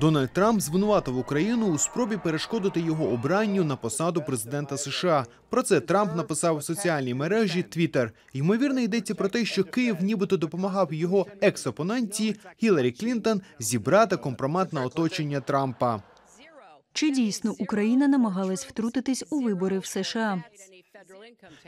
Дональд Трамп звинуватив Україну у спробі перешкодити його обранню на посаду президента США. Про це Трамп написав у соціальній мережі Twitter. Ймовірно, йдеться про те, що Київ нібито допомагав його екс-опонентці Гіларі Клінтон зібрати компромат на оточення Трампа. Чи дійсно Україна намагалась втрутитись у вибори в США?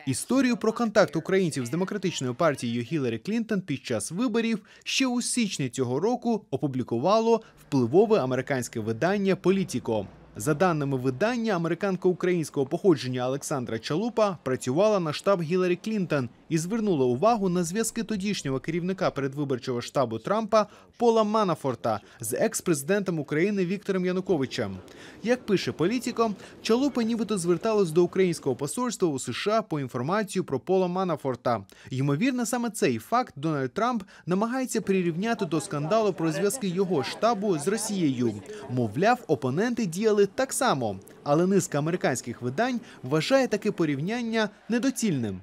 Історію про контакт українців з демократичною партією Гіларі Клінтон під час виборів ще у січні цього року опублікувало впливове американське видання Політіко. За даними видання, американка українського походження Олександра Чалупа працювала на штаб Гіларі Клінтон і звернула увагу на зв'язки тодішнього керівника передвиборчого штабу Трампа Пола Манафорта з екс-президентом України Віктором Януковичем. Як пише Політіко, Чалупа нібито зверталась до українського посольства у США по інформацію про Пола Манафорта. Ймовірно, саме цей факт Дональд Трамп намагається прирівняти до скандалу про зв'язки його штабу з Росією. Мовляв, опоненти діяли так само, але низка американських видань вважає таке порівняння недоцільним.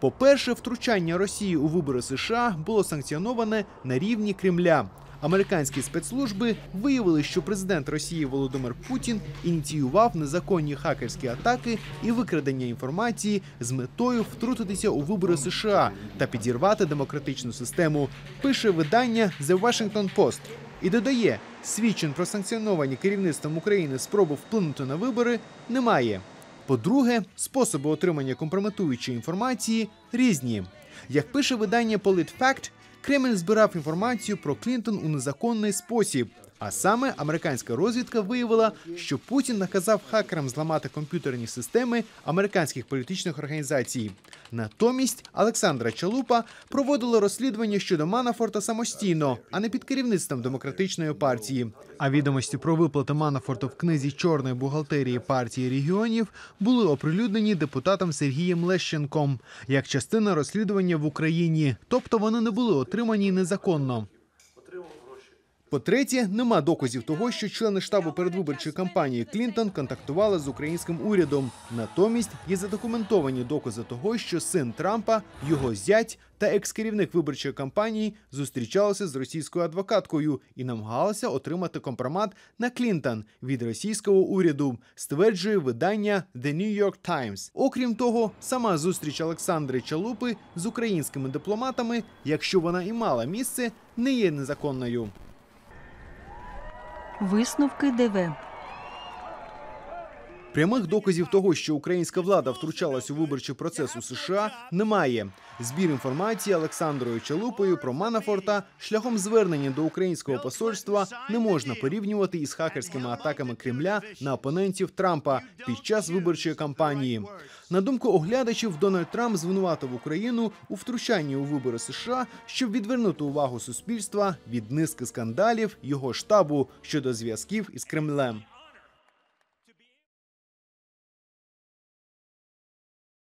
По-перше, втручання Росії у вибори США було санкціоноване на рівні Кремля. Американські спецслужби виявили, що президент Росії Володимир Путін ініціював незаконні хакерські атаки і викрадення інформації з метою втрутитися у вибори США та підірвати демократичну систему. Пише видання The Washington Post і додає, свідчень про санкціоновані керівництвом України спроби вплинути на вибори немає. По-друге, способи отримання компрометуючої інформації різні. Як пише видання PolitFact, Кремль збирав інформацію про Клінтон у незаконний спосіб. А саме американська розвідка виявила, що Путін наказав хакерам зламати комп'ютерні системи американських політичних організацій. Натомість Олександра Чалупа проводила розслідування щодо Манафорта самостійно, а не під керівництвом демократичної партії. А відомості про виплати Манафорту в книзі чорної бухгалтерії партії регіонів були оприлюднені депутатом Сергієм Лещенком як частина розслідування в Україні, тобто вони не були отримані незаконно. По-третє, нема доказів того, що члени штабу передвиборчої кампанії Клінтон контактували з українським урядом. Натомість є задокументовані докази того, що син Трампа, його зять та екс-керівник виборчої кампанії зустрічалися з російською адвокаткою і намагалися отримати компромат на Клінтон від російського уряду, стверджує видання The New York Times. Окрім того, сама зустріч Олександри Чалупи з українськими дипломатами, якщо вона і мала місце, не є незаконною. Висновки ДВ. Прямих доказів того, що українська влада втручалась у виборчий процес у США, немає. Збір інформації Олександрою Чалупою про Манафорта шляхом звернення до українського посольства не можна порівнювати із хакерськими атаками Кремля на опонентів Трампа під час виборчої кампанії. На думку оглядачів, Дональд Трамп звинуватив Україну у втручанні у вибори США, щоб відвернути увагу суспільства від низки скандалів його штабу щодо зв'язків із Кремлем.